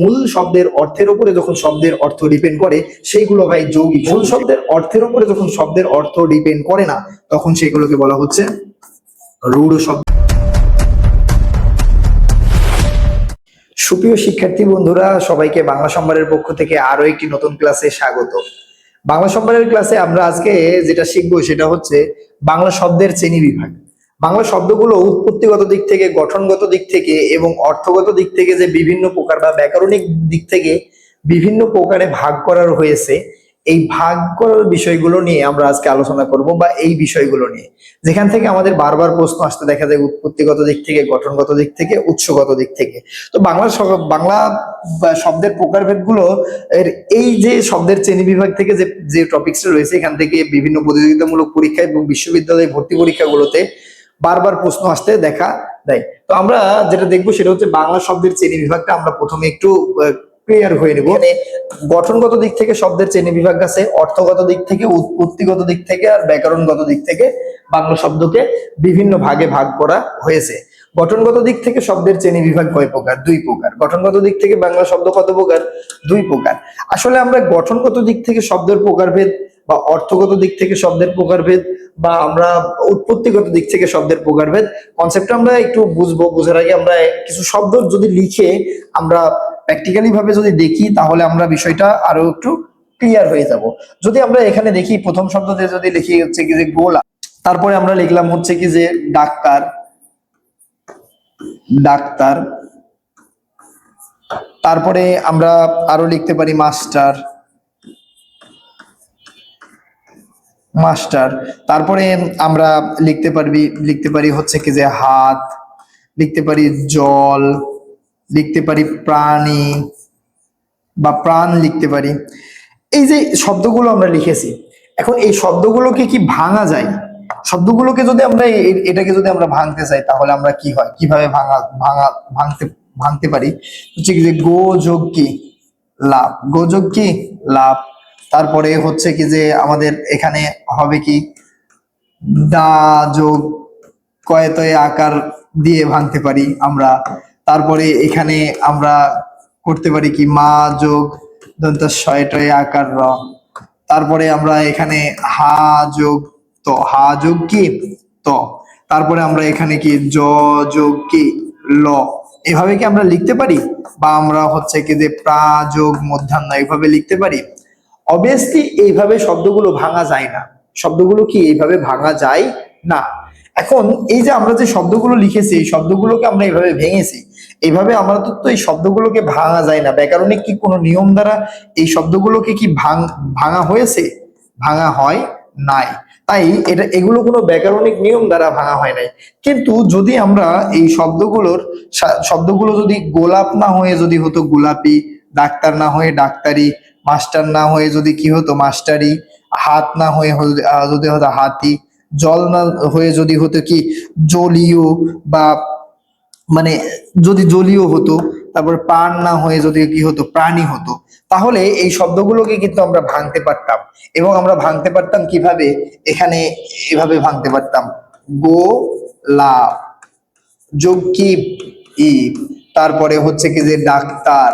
মূল শব্দের অর্থের উপরে যখন শব্দের অর্থ ডিপেন্ড করে, সেইগুলো ভাই যৌগিক। মূল শব্দের অর্থের উপরে যখন শব্দের অর্থ ডিপেন্ড করে না, তখন সেগুলোকে বলা হচ্ছে রূঢ় শব্দ। সুপ্রিয় শিক্ষার্থী বন্ধুরা, সবাইকে বাংলা সম্ভারের পক্ষ থেকে আরও একটি নতুন ক্লাসে স্বাগত। বাংলা সম্ভারের ক্লাসে আমরা আজকে যেটা শিখব সেটা হচ্ছে বাংলা শব্দের শ্রেণি বিভাগ। বাংলা শব্দগুলো উৎপত্তিগত দিক থেকে, গঠনগত দিক থেকে এবং অর্থগত দিক থেকে যে বিভিন্ন প্রকার বা ব্যাকরণিক দিক থেকে বিভিন্ন প্রকারে ভাগ করার হয়েছে, এই ভাগ করার বিষয়গুলো নিয়ে আমরা আজকে আলোচনা করব বা এই বিষয়গুলো নিয়ে। যেখান থেকে আমাদের বারবার প্রশ্ন আসতে দেখা যায় উৎপত্তিগত দিক থেকে, গঠনগত দিক থেকে, উৎসগত দিক থেকে। তো বাংলা বাংলা শব্দের প্রকারভেদগুলো এর এই যে শব্দের শ্রেণি বিভাগ থেকে যে যে টপিক্সটা রয়েছে, এখান থেকে বিভিন্ন প্রতিযোগিতামূলক পরীক্ষা এবং বিশ্ববিদ্যালয়ে ভর্তি পরীক্ষাগুলোতে বারবার প্রশ্ন আসতে দেখা দেয়। তো আমরা যেটা দেখব সেটা হচ্ছে বাংলা শব্দের চেনি বিভাগটা আমরা প্রথমে একটু ক্লিয়ার হয়ে নেব। মানে গঠনগত দিক থেকে শব্দের চেনি বিভাগ আছে অর্থগত দিক থেকে উৎপত্তিগত দিক থেকে আর ব্যাকরণগত দিক থেকে বাংলা শব্দকে বিভিন্ন ভাগে ভাগ করা হয়েছে। গঠনগত দিক থেকে শব্দের শ্রেণি বিভাগ কয় প্রকার? দুই প্রকার। গঠনগত দিক থেকে বাংলা শব্দ কত প্রকার? দুই প্রকার। আসলে আমরা গঠনগত দিক থেকে শব্দের প্রকারভেদ বা অর্থগত দিক থেকে শব্দের প্রকারভেদ বা আমরা উৎপত্তিগত দিক থেকে শব্দের প্রকারভেদ কনসেপ্ট আমরা একটু বুঝব, বোঝার আগে আমরা কিছু শব্দ যদি লিখে আমরা প্র্যাকটিক্যালি ভাবে যদি দেখি তাহলে আমরা বিষয়টা আরও একটু ক্লিয়ার হয়ে যাব। যদি আমরা এখানে দেখি প্রথম শব্দতে যদি লিখি হচ্ছে কি যে গোলা তারপরে আমরা লিখলাম হচ্ছে কি যে ডাক্তার ডাক্তার। তারপরে আমরা আরও লিখতে পারি মাস্টার। মাস্টার। তারপরে আমরা লিখতে পারবি, লিখতে পারি হচ্ছে কি যে হাত, লিখতে পারি জল, লিখতে পারি প্রাণী বা প্রাণ লিখতে পারি। এই যে শব্দগুলো আমরা লিখেছি, এখন এই শব্দগুলোকে কি ভাঙা যায়? শব্দগুলোকে যদি আমরা এটাকে যদি আমরা ভাঙতে চাই, তাহলে আমরা কি হয়? কীভাবে ভাঙা ভাঙা ভাঙতে ভাঙতে পারি? হচ্ছে কি যে গো যোগ কি? লাভ। গো যোগ কি? লাভ। তারপরে হচ্ছে কি যে আমাদের এখানে হবে কি? দা যোগ কয়তয়ে আকার দিয়ে ভাঙতে পারি আমরা। তারপরে এখানে আমরা করতে পারি কি? মা যোগ দন্ত ছয়টয়ে আকার র। তারপরে আমরা এখানে হা যোগ ত, হা যোগ কি? ত। তারপরে আমরা এখানে কি? জ যোগ কি? ল। এভাবে কি আমরা লিখতে পারি? বা আমরা হচ্ছে কি যে প্রা, যোগ, মধ্যাহ্ন এভাবে লিখতে পারি? অবভিয়াসলি এইভাবে শব্দগুলো ভাঙা যায় না। শব্দগুলো কি? এইভাবে ভাঙা যায় না। এখন এই যে আমরা যে শব্দগুলো লিখেছি, এই শব্দগুলোকে আমরা এইভাবে ভেঙেছি, এইভাবে আমরা তো এই শব্দগুলোকে ভাঙা যায় না। ব্যাকরণিক কি কোনো নিয়ম দ্বারা এই শব্দগুলোকে কি ভাঙ, ভাঙা হয়েছে? ভাঙা হয় নাই। তাই এটা, এগুলো কোনো ব্যাকরণিক নিয়ম দ্বারা ভাঙা হয় নাই। কিন্তু যদি আমরা এই শব্দগুলোর শব্দগুলো যদি গোলাপ না হয়ে যদি হতো গোলাপি, ডাক্তার না হয়ে ডাক্তারি, মাস্টার না হয়ে যদি কি হতো মাস্টারি, হাত না হয়ে যদি হতো হাতি, জল না হয়ে যদি হতো কি, জলীয় বা মানে যদি জলীয় হতো তারপর প্রাণ না হয়ে যদি কি হতো, প্রাণী হতো, তাহলে এই শব্দগুলোকে কিন্তু আমরা ভাঙতে পারতাম। এবং আমরা ভাঙতে পারতাম কীভাবে? এখানে এভাবে ভাঙতে পারতাম। গো, লা, যোগ কি? ই। তারপরে হচ্ছে কি যে ডাক্তার।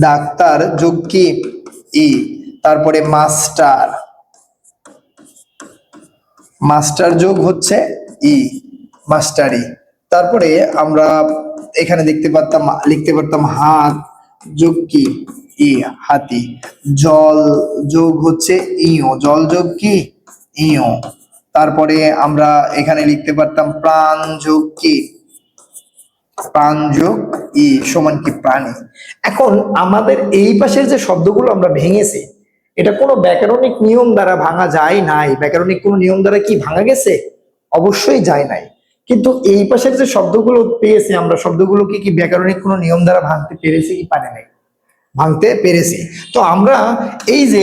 ডাক্তার, যোগ কি? ই। তারপরে মাস্টার। মাস্টার যোগ হচ্ছে ই, মাস্টারি। তারপরে আমরা এখানে দেখতে পারতাম, লিখতে পারতাম হাত, যোগ কি? ই, হাতি। জল যোগ হচ্ছে ইও জল যোগ কি? ইও তারপরে আমরা এখানে লিখতে পারতাম প্রাণ যোগ কি? প্রাণ যোগ ই সমান কি প্রাণী? এখন আমাদের এই পাশের যে শব্দগুলো আমরা ভেঙেছি, এটা কোনো ব্যাকরণিক নিয়ম দ্বারা ভাঙা যায় নাই। ব্যাকরণিক কোনো নিয়ম দ্বারা কি ভাঙা গেছে? অবশ্যই যায় নাই। কিন্তু এই পাশের যে শব্দগুলো পেয়েছি আমরা, শব্দগুলোকে কি ব্যাকরণিক কোনো নিয়ম দ্বারা ভাঙতে পেরেছি কি পারে নাই? ভাঙতে পেরেছি। তো আমরা এই যে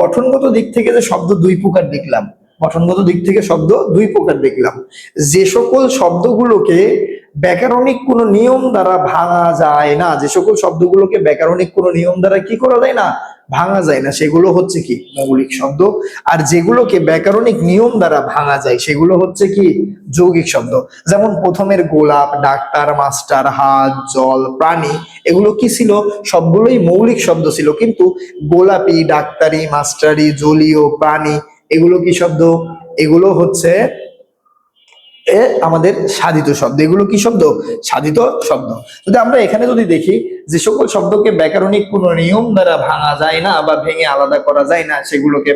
গঠনগত দিক থেকে যে শব্দ দুই প্রকার দেখলাম, গঠনগত দিক থেকে শব্দ দুই প্রকার দেখলাম। যে সকল শব্দগুলোকে ব্যাকরণিক কোনো নিয়ম দ্বারা ভাঙা যায় না, যে সকল শব্দগুলোকে ব্যাকরণিক কোনো নিয়ম দ্বারা কি করা যায় না? ভাঙা যায় না, সেগুলো হচ্ছে কি? মৌলিক শব্দ। আর যেগুলোকে ব্যাকরণিক নিয়ম দ্বারা ভাঙা যায়, সেগুলো হচ্ছে কি? যৌগিক শব্দ। যেমন প্রথমের গোলাপ, ডাক্তার, মাস্টার, হাত, জল, প্রাণী, এগুলো কি ছিল? সবগুলোই মৌলিক শব্দ ছিল, কিন্তু গোলাপি, ডাক্তারি, মাস্টারি, জলীয়, প্রাণী, এগুলো কি শব্দ? এগুলো হচ্ছে এ আমাদের সাধিত শব্দ। এগুলো কি শব্দ? সাধিত শব্দ। যদি আমরা এখানে যদি দেখি, যে সকল শব্দকে ব্যাকরণিক কোনো নিয়ম দ্বারা ভাঙা যায় না বা ভেঙে আলাদা করা যায় না, সেগুলোকে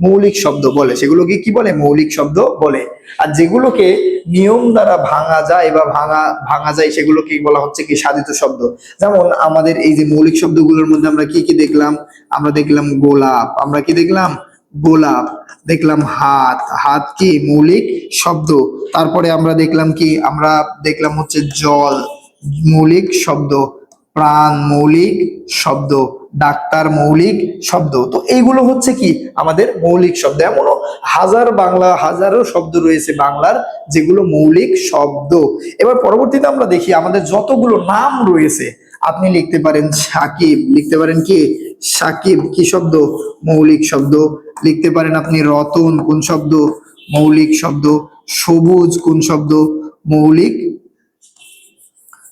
মৌলিক শব্দ বলে। সেগুলোকে কি বলে? মৌলিক শব্দ বলে। আর যেগুলোকে নিয়ম দ্বারা ভাঙা যায় বা ভাঙা ভাঙা যায়, সেগুলোকে বলা হচ্ছে কি সাধিত শব্দ। যেমন আমাদের এই যে মৌলিক শব্দগুলোর মধ্যে আমরা কি কি দেখলাম? আমরা দেখলাম গোলাপ। আমরা কি দেখলাম? গোলাপ, দেখলাম হাত হাত কি মৌলিক শব্দ? তারপরে আমরা দেখলাম কি? আমরা দেখলাম হচ্ছে জল, মৌলিক শব্দ, প্রাণ মৌলিক শব্দ, ডাক্তার মৌলিক শব্দ। তো এইগুলো হচ্ছে কি? আমাদের মৌলিক শব্দ। এমনও হাজার বাংলা, হাজারো শব্দ রয়েছে বাংলার, যেগুলো মৌলিক শব্দ। এবার পরবর্তীতে আমরা দেখি, আমাদের যতগুলো নাম রয়েছে আপনি লিখতে পারেন সাকিব, লিখতে পারেন কি? সাকিব কি শব্দ? মৌলিক শব্দ। লিখতে পারেন আপনি রতন কোন শব্দ? মৌলিক শব্দ। সবুজ কোন শব্দ? মৌলিক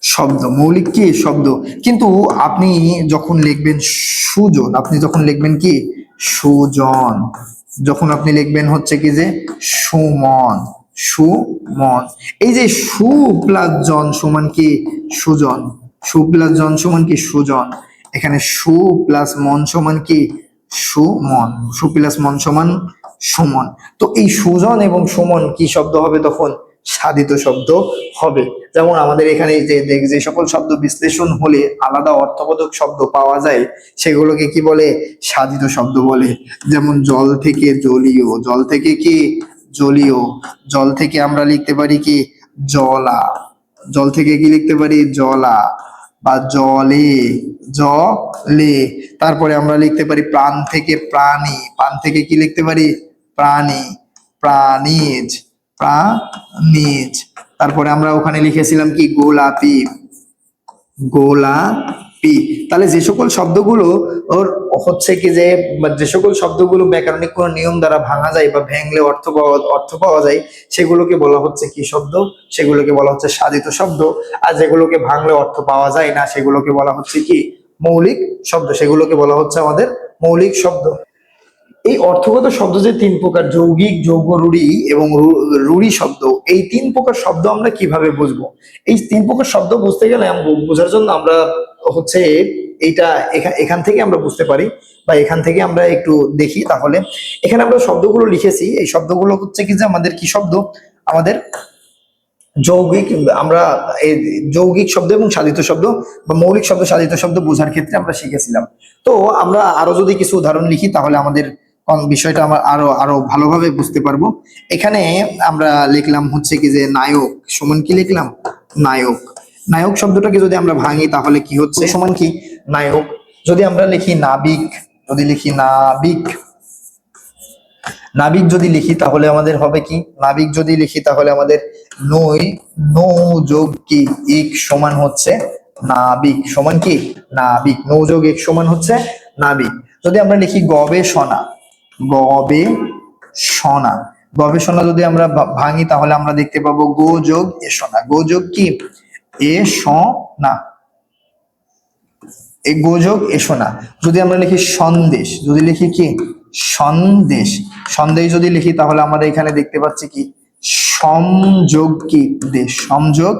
শব্দ। মৌলিক কি? শব্দ। কিন্তু আপনি যখন লিখবেন সুজন, আপনি যখন লিখবেন কি? সুজন। যখন আপনি লিখবেন হচ্ছে কি যে সুমন সুমন। এই যে সু প্লাস জন সমান কি? সুজন। সু প্লাস জন সমান কি? সুজন। এখানে সু প্লাস মন সমান কি? সুমন। সু প্লাস মন সমান সুমন। তো এই সুজন এবং সুমন কি শব্দ হবে? তখন সাধিত শব্দ হবে। যেমন আমাদের এখানে যে যে- সকল শব্দ বিশ্লেষণ হলে আলাদা অর্থবোধক শব্দ পাওয়া যায়, সেগুলোকে কি বলে? সাধিত শব্দ বলে। যেমন জল থেকে জলীয়। জল থেকে কি? জলীয়। জল থেকে আমরা লিখতে পারি কি? জলা। জল থেকে কি লিখতে পারি? জলা। বা জলে জলে। তারপরে আমরা লিখতে পারি প্রাণ থেকে প্রাণী। প্রাণ থেকে কি লিখতে পারি? প্রাণী। প্রাণীজ। প্রাণীজ। তারপরে আমরা ওখানে লিখেছিলাম কি? গোলাপি। তাহলে যে সকল শব্দগুলো ওর হচ্ছে কি যে যে সকল শব্দগুলো ব্যাকরণিক কোনো নিয়ম দ্বারা ভাঙা যায় বা ভেঙলে অর্থ পাওয়া অর্থ পাওয়া যায়, সেগুলোকে বলা হচ্ছে কি শব্দ, সেগুলোকে বলা হচ্ছে সাধিত শব্দ, আর যেগুলোকে ভাঙলে অর্থ পাওয়া যায় না, সেগুলোকে বলা হচ্ছে কি মৌলিক শব্দ, সেগুলোকে বলা হচ্ছে আমাদের মৌলিক শব্দ। এই অর্থগত শব্দ যে তিন প্রকার, যৌগিক, যৌগ রূঢ়ি এবং রু- রূঢ়ি শব্দ, এই তিন প্রকার শব্দ আমরা কীভাবে বুঝব? এই তিন প্রকার শব্দ বুঝতে গেলে বোঝার জন্য আমরা হচ্ছে এইটা এখা- এখান থেকে আমরা বুঝতে পারি বা এখান থেকে আমরা একটু দেখি তাহলে। এখানে আমরা শব্দগুলো লিখেছি। এই শব্দগুলো হচ্ছে কি যে আমাদের কি শব্দ? আমাদের যৌগিক, আমরা এই যৌগিক শব্দ এবং সাধিত শব্দ বা মৌলিক শব্দ, সাধিত শব্দ বোঝার ক্ষেত্রে আমরা শিখেছিলাম। তো আমরা আরও যদি কিছু উদাহরণ লিখি তাহলে আমাদের বিষয়টা আমরা আরও আরও ভালোভাবে বুঝতে পারব। এখানে আমরা লিখলাম হচ্ছে কি যে নায়ক। সমান কি লিখলাম? নায়ক। নায়ক শব্দটাকে যদি আমরা ভাঙি, তাহলে কি হচ্ছে? সমান কি? নায়ক। যদি আমরা লিখি নাবিক, যদি লিখি নাবিক নাবিক যদি লিখি, তাহলে আমাদের হবে কি? নাবিক যদি লিখি, তাহলে আমাদের নই, নৌ যোগ কি? এক সমান হচ্ছে নাবিক। সমান কি? নাবিক। নৌ যোগ এক সমান হচ্ছে নাবিক। যদি আমরা লিখি গবেষণা গবেষণা। গবেষণা যদি আমরা ভাঙি, তাহলে আমরা দেখতে পাবো গো যোগ এসনা গো যোগ কি? এ না। এই গোযোগ এসো না। যদি আমরা লিখি সন্দেশ, যদি লিখি কি? সন্দেশ। সন্দেশ যদি লিখি, তাহলে আমরা এখানে দেখতে পাচ্ছি কি? সংযোগ কি? দেশ। সংযোগ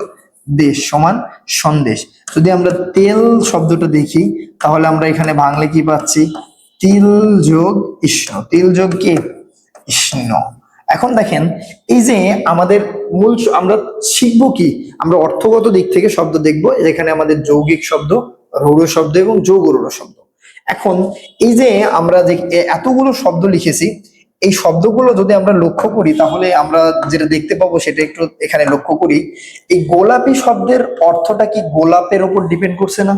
দেশ সমান সন্দেশ। যদি আমরা তেল শব্দটা দেখি, তাহলে আমরা এখানে বাংলা কি পাচ্ছি? তিল যোগ ইষ্ণ। তিল যোগ কি? ইষ্ণ। এখন দেখেন, এই যে আমাদের মূল আমরা শিখব কি? আমরা অর্থগত দিক থেকে শব্দ দেখব, যেখানে আমাদের যৌগিক শব্দ রৌঢ় শব্দ এবং যৌগ রৌঢ় শব্দ। এখন এই যে আমরা যে এতগুলো শব্দ লিখেছি, এই শব্দগুলো যদি আমরা লক্ষ্য করি, তাহলে আমরা যেটা দেখতে পাবো সেটা একটু এখানে লক্ষ্য করি, এই গোলাপি শব্দের অর্থটা কি গোলাপের উপর ডিপেন্ড করছে না?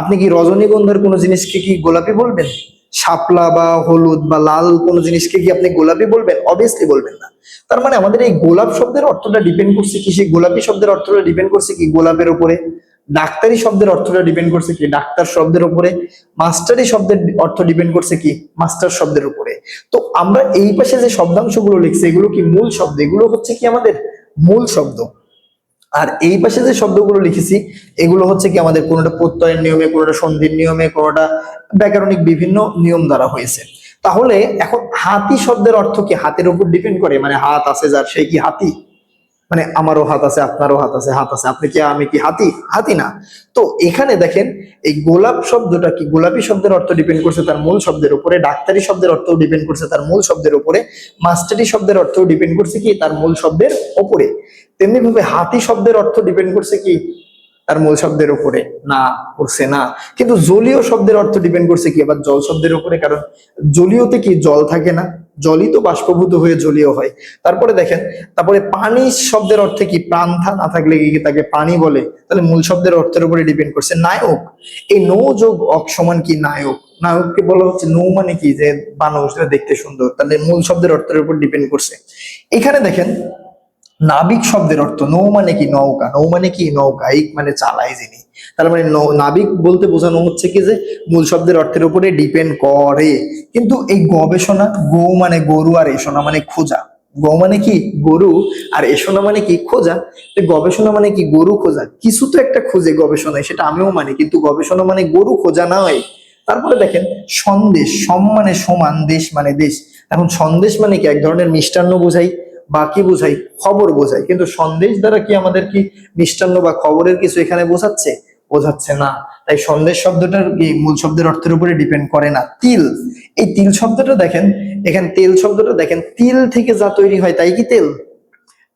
আপনি কি রজনীগন্ধার কোনো জিনিসকে কি গোলাপি বলবেন? শাপলা বা হলুদ বা লাল কোনো জিনিসকে কি আপনি গোলাপি বলবেন? অবভিয়াসলি বলবেন না। তার মানে আমাদের এই গোলাপ শব্দের অর্থটা ডিপেন্ড করছে কি? সেই গোলাপি শব্দের অর্থটা ডিপেন্ড করছে কি? গোলাপের উপরে। ডাক্তারি শব্দের অর্থটা ডিপেন্ড করছে কি? ডাক্তার শব্দের উপরে। মাস্টারি শব্দের অর্থ ডিপেন্ড করছে কি? মাস্টার শব্দের উপরে। তো আমরা এই পাশে যে শব্দাংশগুলো লিখছি, এগুলো কি মূল শব্দ? এগুলো হচ্ছে কি আমাদের মূল শব্দ? আর এই পাশে যে শব্দগুলো লিখেছি, এগুলো হচ্ছে কি আমাদের কোনোটা প্রত্যয়ের নিয়মে, কোনোটা সন্ধির নিয়মে, কোনোটা ব্যাকরণিক বিভিন্ন নিয়ম দ্বারা হয়েছে। তাহলে এখন হাতি শব্দের অর্থ কি? হাতের উপর ডিপেন্ড করে মানে হাত আছে যার সেই কি হাতি? মানে আমারও হাত আছে, আপনারও হাত আছে হাত আছে, আপনি কি, আমি কি হাতি? হাতি না। তো এখানে দেখেন, এই গোলাপ শব্দটা কি? গোলাপি শব্দের অর্থ ডিপেন্ড করছে তার মূল শব্দের উপরে, ডাক্তারি শব্দের অর্থ ডিপেন্ড করছে তার মূল শব্দের উপরে, মাস্টারি শব্দের অর্থ ডিপেন্ড করছে কি? তার মূল শব্দের উপরে। তেমনি ভাবে হাতি শব্দের অর্থ ডিপেন্ড করছে কি? তার মূল শব্দের উপরে। না, করছে না। কিন্তু জলীয় শব্দের অর্থ ডিপেন্ড করছে কি? আবার জল শব্দের উপরে, কারণ জলীয়তে কি? জল থাকে না। জলই তো বাষ্পভূত হয়ে জলীয় হয়। তারপরে দেখেন, তারপরে পানি শব্দের অর্থে কি? প্রাণথা না থাকলে কি তাকে পানি বলে? তাহলে মূল শব্দের অর্থের উপরে ডিপেন্ড করছে নায়ক। এই নৌ যোগ অক সমান কি? নায়ক। নায়ককে বলা হচ্ছে নৌ মানে কি? যে মানুষ দেখতে সুন্দর। তাহলে মূল শব্দের অর্থের উপর ডিপেন্ড করছে। এখানে দেখেন নাবিক শব্দের অর্থ নৌ মানে কি নৌকা? নৌ মানে কি নৌকা? ইক মানে চালায় যিনি। তার মানে নাবিক বলতে বোঝানো হচ্ছে কি যে মূল শব্দের অর্থের উপরে ডিপেন্ড করে। কিন্তু এই গবেষণা, গো মানে গরু আর এসোনা মানে খোঁজা। গো মানে কি গরু আর এসোনা মানে কি খোঁজা? গবেষণা মানে কি গরু খোঁজা? কিছু তো একটা খোঁজে গবেষণায়, সেটা আমিও মানি, কিন্তু গবেষণা মানে গরু খোঁজা নয়। তারপরে দেখেন, সন্দেশ, সম মানে সমান, দেশ মানে দেশ। এখন সন্দেশ মানে কি? এক ধরনের মিষ্টান্ন বোঝাই। বা কি বোঝাই? খবর বোঝাই। কিন্তু সন্দেশ দ্বারা কি আমাদের কি মিষ্টান্ন বা খবরের কিছু এখানে বোঝাচ্ছে? বোঝাচ্ছে না। তাই সন্দেশ শব্দটার মূল শব্দের অর্থের উপরে ডিপেন্ড করে না। তিল। এই তিল শব্দটা দেখেন, এখানে তেল শব্দটা দেখেন, তিল থেকে যা তৈরি হয় তাই কি তেল?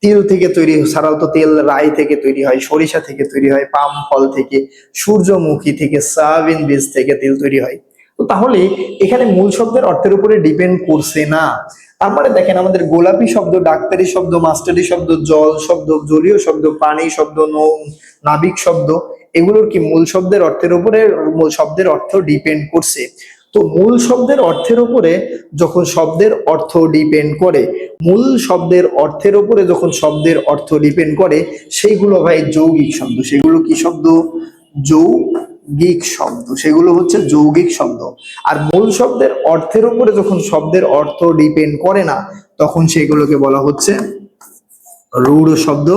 তিল থেকে তৈরি ছাড়াও তো তেল রাই থেকে তৈরি হয়, সরিষা থেকে তৈরি হয়, পাম ফল থেকে, সূর্যমুখী থেকে, সয়াবিন বীজ থেকে তেল তৈরি হয়। তো তাহলে এখানে মূল শব্দের অর্থের উপরে ডিপেন্ড করছে না। তারপরে দেখেন আমাদের গোলাপি শব্দ, ডাক্তারি শব্দ, মাস্টারি শব্দ, জল শব্দ, জলীয় শব্দ, পানি শব্দ নাবিক শব্দ, এগুলোর কি মূল শব্দের অর্থের উপরে, মূল শব্দের অর্থ ডিপেন্ড করছে। তো মূল শব্দের অর্থের উপরে যখন শব্দের অর্থ ডিপেন্ড করে, মূল শব্দের অর্থের উপরে যখন শব্দের অর্থ ডিপেন্ড করে, সেইগুলো ভাই যৌগিক শব্দ। সেগুলো কি শব্দ? যৌগিক শব্দ, সেগুলো হচ্ছে যৌগিক শব্দ। আর মূল শব্দের অর্থের উপরে যখন শব্দের অর্থ ডিপেন্ড করে না, তখন সেগুলোকে বলা হচ্ছে রূঢ় শব্দ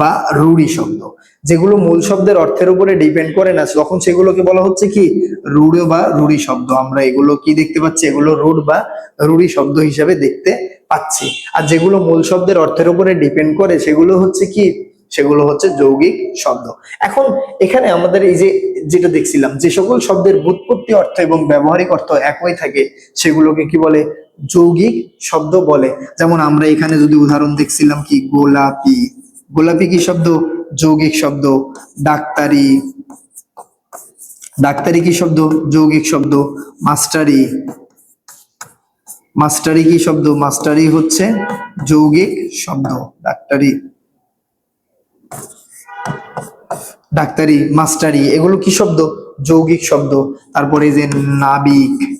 বা রূঢ়ি শব্দ। যেগুলো মূল শব্দের অর্থের উপরে ডিপেন্ড করে না, তখন সেগুলোকে বলা হচ্ছে কি? রূঢ় বা রূঢ়ি শব্দ। আমরা এগুলো কি দেখতে পাচ্ছি? এগুলো রূঢ় বা রূঢ়ি শব্দ হিসাবে দেখতে পাচ্ছি। আর যেগুলো মূল শব্দের অর্থের উপরে ডিপেন্ড করে, সেগুলো হচ্ছে কি? সেগুলো হচ্ছে যৌগিক শব্দ। এখন এখানে আমাদের এই যে, যেটা দেখছিলাম, যে সকল শব্দের বুৎপত্তি অর্থ এবং ব্যবহারিক অর্থ একই থাকে, সেগুলোকে কি বলে? যৌগিক শব্দ বলে। যেমন আমরা এখানে যদি উদাহরণ দেখছিলাম কি, গোলাপি। গোলাপি কি শব্দ? যৌগিক শব্দ। ডাক্তারি। ডাক্তারি কি শব্দ? যৌগিক শব্দ। মাস্টারি। মাস্টারি কি শব্দ? মাস্টারি হচ্ছে যৌগিক শব্দ। ডাক্তারি। ডাক্তারি, মাস্টারি, এগুলো কি শব্দ? যৌগিক শব্দ। তারপরে যে নাবিক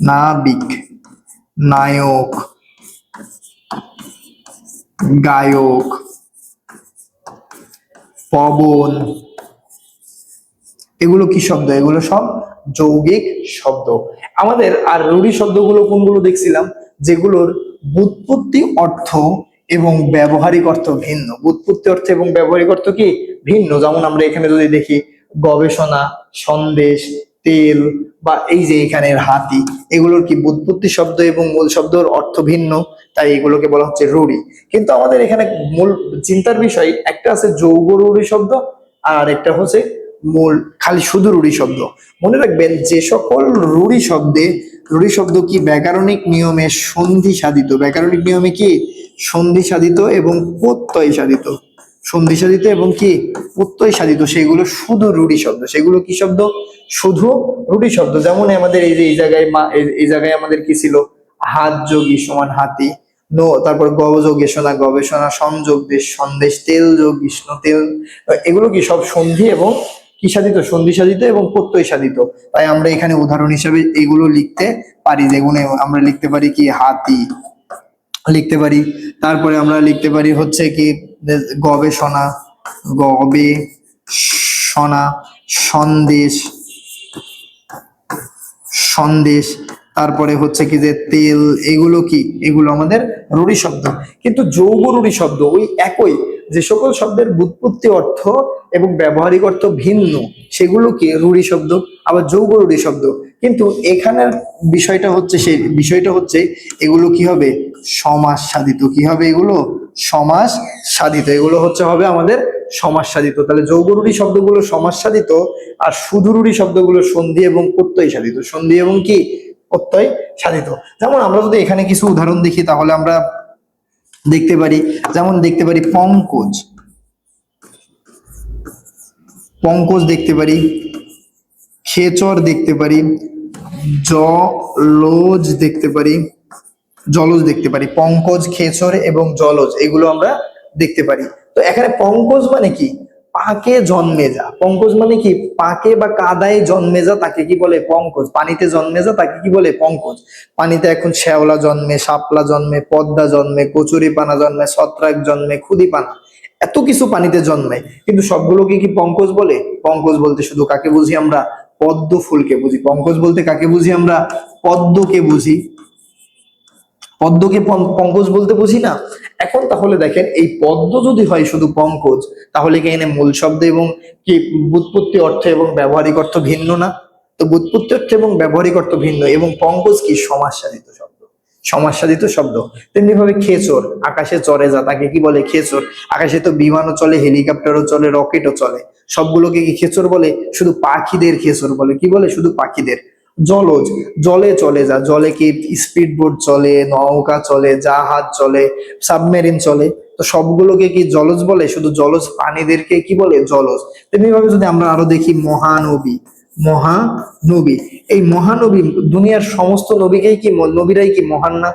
নাবিক, নায়ক, গায়ক, পবন, এগুলো কি শব্দ? এগুলো সব যৌগিক শব্দ। আমাদের আর রূঢ়ি শব্দগুলো কোনগুলো দেখছিলাম? যেগুলোর বুৎপত্তি অর্থ এবং ব্যবহারিক অর্থ ভিন্ন। বুৎপত্তি অর্থ এবং ব্যবহারিক অর্থ কি? ভিন্ন। যেমন আমরা এখানে যদি দেখি গবেষণা, সন্দেশ, তেল বা এই যে এখানের হাতি, এগুলোর কি বুৎপত্তি শব্দ এবং মূল শব্দর অর্থ ভিন্ন? তাই এগুলোকে বলা হচ্ছে রূঢ়ি কিন্তু আমাদের এখানে মূল চিন্তার বিষয়, একটা আছে যৌগ রূঢ়ি শব্দ, আর একটা হচ্ছে মূল খালি শুধু রূঢ়ি শব্দ। মনে রাখবেন, যে সকল রূঢ়ি শব্দে রূঢ়ি শব্দ কি ব্যাকরণিক নিয়মে সন্ধি সাধিত ব্যাকরণিক নিয়মে কি? সন্ধি সাধিত এবং প্রত্যয় সাধিত সন্ধি সাধিত এবং কি প্রত্যয় সাধিত সেগুলো শুধু রূঢ়ি শব্দ। সেগুলো কি শব্দ? শুধু রূঢ়ি শব্দ। যেমন আমাদের এই যে, এই জায়গায় মা- এই- জায়গায় আমাদের কি ছিল? হাত যোগী সমান হাতি। নো, তারপর গবেষণা গবেষণা সংযোগ দেশ সন্দেশ তেল যোগ কৃষ্ণ তেল। এগুলো কি সব সন্ধি এবং কি সাধিত? সন্ধি সাধিত এবং প্রত্যয় সাধিত তাই আমরা এখানে উদাহরণ হিসাবে এগুলো লিখতে পারি। যেগুলো আমরা লিখতে পারি কি, হাতি। লিখতে পারি। তারপরে আমরা লিখতে পারি হচ্ছে কি, গবেষণা, গবে সোনা সন্দেশ সন্দেশ, তারপরে হচ্ছে কি যে তেল, এগুলো কি? এগুলো আমাদের রুড়ি শব্দ। কিন্তু যৌগ রুড়ি শব্দ ওই একই, যে সকল শব্দের বুৎপত্তি অর্থ এবং ব্যবহারিক অর্থ ভিন্ন, সেগুলো কি? রুড়ি শব্দ, আবার যৌগ রুড়ি শব্দ। কিন্তু এখানের বিষয়টা হচ্ছে সেই, বিষয়টা হচ্ছে এগুলো কি হবে? সমাস সাধিত। কি হবে এগুলো? সমাস সাধিত। এগুলো হচ্ছে, হবে আমাদের সমাস সাধিত। তাহলে যৌগরুড়ি শব্দগুলো সমাস সাধিত আর সুদুরুড়ি শব্দগুলো সন্ধি এবং প্রত্যয় সাধিত। সন্ধি এবং কি? প্রত্যয় সাধিত। যেমন আমরা যদি এখানে কিছু উদাহরণ দেখি, তাহলে আমরা দেখতে পারি, যেমন দেখতে পারি পঙ্কজ। পঙ্কজ দেখতে পারি। খেচর দেখতে পারি, জলজ দেখতে পারি, জলজ দেখতে পারি, পঙ্কজ, খেচর এবং জলজ এগুলো আমরা দেখতে পারি। তো এখানে পঙ্কজ মানে কি? পাকে জন্মে যা। পঙ্কজ মানে কি? পাকে বা কাদায় জন্মে যা, তাকে কি বলে পঙ্কজ? পানিতে জন্মে যা, তাকে কি বলে পঙ্কজ? পানিতে এখন শ্যাওলা জন্মে, শাপলা জন্মে, পদ্মা জন্মে কচুরি পানা জন্মে, ছত্রাক জন্মে খুদি পানা এত কিছু পানিতে জন্মে কিন্তু সবগুলোকে কি পঙ্কজ বলে? পঙ্কজ বলতে শুধু কাকে বুঝি আমরা? পদ্ম ফুলকে বুঝি, পঙ্কজ বলতে কাকে বুঝি আমরা? পদ্মকে বুঝি। পদ্মকে পঙ্কজ বলতে বুঝি না? এখন তাহলে দেখেন, এই পদ্ম যদি হয় শুধু পঙ্কজ, তাহলে কি এনে মূল শব্দ এবং কি বুৎপত্তি অর্থ এবং ব্যবহারিক অর্থ ভিন্ন না? তো বুৎপত্তি অর্থ এবং ব্যবহারিক অর্থ ভিন্ন এবং পঙ্কজ কি সমাজসাধিত শব্দ? সমাজসাধিত শব্দ। তেমনি ভাবে খেচর আকাশে চড়ে যা, তাকে কি বলে খেচর আকাশে তো বিমানও চলে, হেলিকপ্টারও চলে, রকেটও চলে। সবগুলোকে কি খেচর বলে? শুধু পাখিদের খেচর বলে। কি বলে? শুধু পাখিদের। জলজ, জলে চলে যা, জলে কি স্পিড বোট চলে, নৌকা চলে, জাহাজ চলে সাবমেরিন চলে? তো সবগুলোকে কি জলজ বলে? শুধু জলজ প্রাণীদেরকে কি বলে? জলজ। তেমনি ভাবে যদি আমরা আরও দেখি মহানবী মহানবী। এই মহানবী দুনিয়ার সমস্ত নবীকেই কি নবীরাই কি মহান না?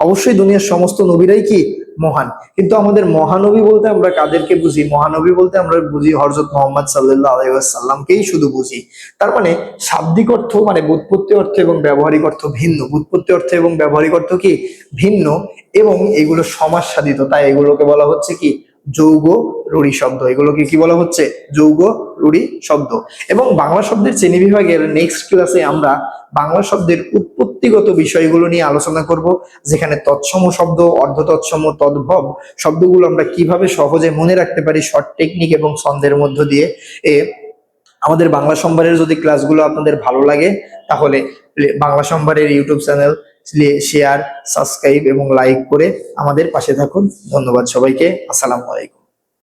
অবশ্যই দুনিয়ার সমস্ত নবীরাই কি মহান। কিন্তু আমাদের মহানবী বলতে আমরা কাদেরকে বুঝি? মহানবী বলতে আমরা বুঝি হরজত মোহাম্মদ সাল্লাহ আলাইসাল্লামকেই শুধু বুঝি। তার মানে শাব্দিক অর্থ মানে বুৎপত্তি অর্থ এবং ব্যবহারিক অর্থ ভিন্ন। বুৎপত্তি অর্থ এবং ব্যবহারিক অর্থ কি ভিন্ন এবং এগুলো সমাজ সাধিত তাই এগুলোকে বলা হচ্ছে কি যৌগ রুড়ি শব্দ। এগুলোকে কি বলা হচ্ছে? যৌগ রুড়ি শব্দ। এবং বাংলা শব্দের শ্রেণি বিভাগের নেক্সট ক্লাসে আমরা বাংলা শব্দের উৎপত্তিগত বিষয়গুলো নিয়ে আলোচনা করব, যেখানে তৎসম শব্দ অর্ধ তৎসম তদ্ভব শব্দগুলো আমরা কীভাবে সহজে মনে রাখতে পারি শর্ট টেকনিক এবং ছন্দের মধ্য দিয়ে। এ, আমাদের বাংলা সম্ভারের যদি ক্লাসগুলো আপনাদের ভালো লাগে, তাহলে বাংলা সম্ভারের ইউটিউব চ্যানেল শেয়ার সাবস্ক্রাইব এবং লাইক করে আমাদের পাশে থাকুন। ধন্যবাদ সবাইকে। আসসালামু আলাইকুম।